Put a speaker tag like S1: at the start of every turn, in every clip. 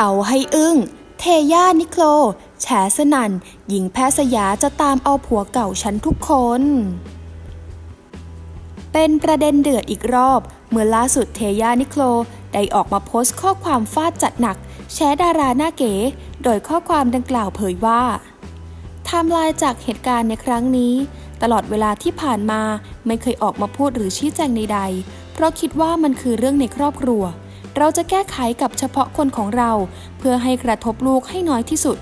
S1: เอาให้อึ้ง เทย่านิโคลแฉสนันหญิงแพทย์สยาจะตามเอาผัวเก่าฉันทุกคน เป็นประเด็นเดือดอีกรอบ เมื่อล่าสุดเทย่านิโคลได้ออกมาโพสต์ข้อความฟาดจัดหนัก แชดาราหน้าเก๋ โดยข้อความดังกล่าวเผยว่าไทม์ไลน์จากเหตุการณ์ในครั้งนี้ ตลอดเวลาที่ผ่านมาไม่เคยออกมาพูดหรือชี้แจงใดๆ เพราะคิดว่ามันคือเรื่องในครอบครัว เราจะแก้ไขกับเฉพาะคนของเรา เพื่อให้กระทบลูกให้น้อยที่สุด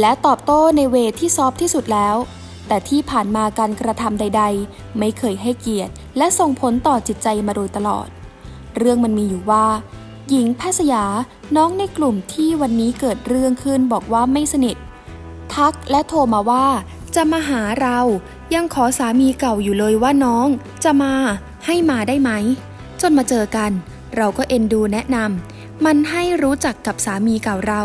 S1: และตอบโต้ในเวที่ซอฟที่สุดแล้ว แต่ที่ผ่านมาการกระทำใด ๆ ไม่เคยให้เกียรติ และส่งผลต่อจิตใจมาโดยตลอด เรื่องมันมีอยู่ว่า หญิงแพทย์สยาน้องในกลุ่มที่วันนี้เกิดเรื่องขึ้นบอกว่าไม่สนิท ทักและโทรมาว่าจะมาหาเรายังขอสามีเก่าอยู่เลยว่าน้อง จะมา ให้มาได้ไหม จนมาเจอกัน เราก็เอ็นดูแนะนำมันให้รู้จักกับสามีเก่าเรา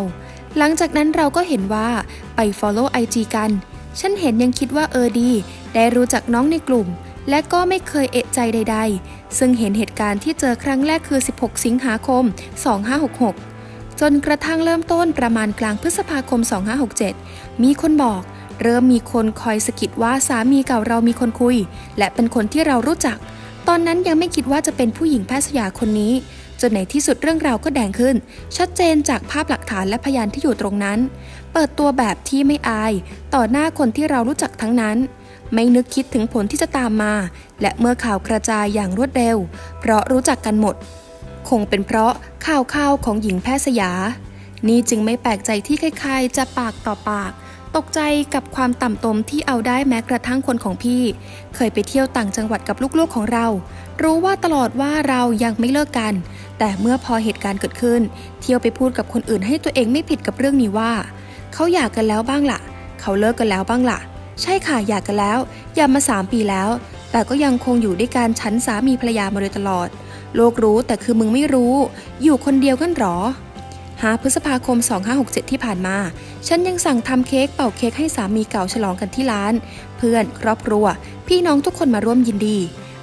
S1: หลังจากนั้นเราก็เห็นว่าไป follow IG กัน ฉันเห็นยังคิดว่าเออดี ได้รู้จักน้องในกลุ่ม และก็ไม่เคยเอะใจใด ๆ ซึ่งเห็นเหตุการณ์ที่เจอครั้งแรกคือ 16 สิงหาคม 2566 จนกระทั่งเริ่มต้นประมาณกลางพฤษภาคม 2567 มีคนบอกเริ่มมีคนคอยสกิดว่าสามีเก่าเรามีคนคุย และเป็นคนที่เรารู้จัก อนนั้นยังไม่คิดว่าจะเป็นผู้หญิงแพทย์สยาคนนี้ จนในที่สุดเรื่องราวก็แดงขึ้น ชัดเจนจากภาพหลักฐานและพยานที่อยู่ตรงนั้น เปิดตัวแบบที่ไม่อาย ต่อหน้าคนที่เรารู้จักทั้งนั้น ไม่นึกคิดถึงผลที่จะตามมา และเมื่อข่าวกระจายอย่างรวดเร็ว เพราะรู้จักกันหมด คงเป็นเพราะข่าวข่าวของหญิงแพทย์สยา นี่จึงไม่แปลกใจที่ใครๆจะปากต่อปาก ตกใจกับความต่ำตมที่เอาได้แม้กระทั่งคนของพี่ เคยไปเที่ยวต่างจังหวัดกับลูกๆของเรา รู้ว่าตลอดว่าเรายังไม่เลิกกัน แต่เมื่อพอเหตุการณ์เกิดขึ้น เที่ยวไปพูดกับคนอื่นให้ตัวเองไม่ผิดกับเรื่องนี้ว่า เขาหย่ากกันแล้วบ้างล่ะ เขาเลิกกันแล้วบ้างล่ะ ใช่ค่ะหย่ากกันแล้วหย่ามาสามปีแล้ว แต่ก็ยังคงอยู่ด้วยกันฉันสามีภรรยามาโดยตลอด โลกรู้แต่คือมึงไม่รู้ อยู่คนเดียวกันหรอ หาพฤษภาคม 2567 ที่ผ่านมา ฉันยังสั่งทำเค้กเป่าเค้กให้สามีเก่าฉลองกันที่ร้าน เพื่อนครอบครัว พี่น้องทุกคนมาร่วมยินดี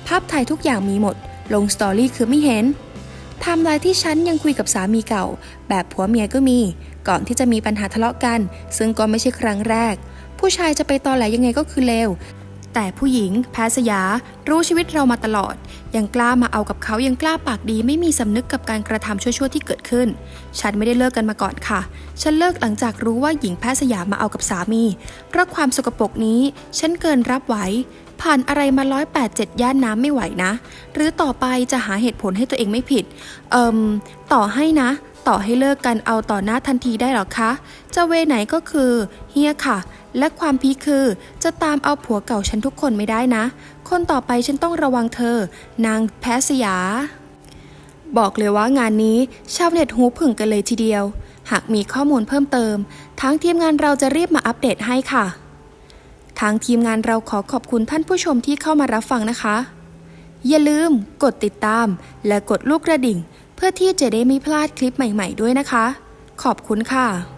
S1: ภาพถ่ายทุกอย่างมีหมด ลงสตอรี่คือไม่เห็นไทม์ไลน์ที่ฉันยังคุยกับสามีเก่า แบบผัวเมียก็มี ก่อนที่จะมีปัญหาทะเลาะกัน ซึ่งก็ไม่ใช่ครั้งแรก ผู้ชายจะไปตอแหลยังไงก็คือเลว แต่ผู้หญิง แพทย์สยา รู้ชีวิตเรามาตลอด ยังกล้ามาเอากับเขายังกล้าปากดีไม่มีสำนึกกับการกระทำชั่วๆที่เกิดขึ้น ฉันไม่ได้เลิกกันมาก่อนค่ะ ฉันเลิกหลังจากรู้ว่าหญิงแพทย์สยามมาเอากับสามี เพราะความสกปรกนี้ ฉันเกินรับไหวผ่านอะไรมาร้อยแปดเจ็ดย่านน้ำไม่ไหวนะ หรือต่อไปจะหาเหตุผลให้ตัวเองไม่ผิด เอิมต่อให้นะ ต่อให้เลิกกันเอาต่อหน้าทันทีได้หรอคะ จะเวไหนก็คือ เฮียค่ะ และความพีคคือ จะตามเอาผัวเก่าฉันทุกคนไม่ได้นะ คนต่อไปฉันต้องระวังเธอ นางแพทย์สยา บอกเลยว่างานนี้ชาวเน็ตหูผึ่งกันเลยทีเดียว หากมีข้อมูลเพิ่มเติม ทางทีมงานเราจะรีบมาอัปเดตให้ค่ะ ทางทีมงานเราขอขอบคุณท่านผู้ชมที่เข้ามารับฟังนะคะ อย่าลืมกดติดตาม และกดลูกกระดิ่ง เพื่อที่จะได้ไม่พลาดคลิปใหม่ ๆ ด้วยนะคะ ขอบคุณค่ะ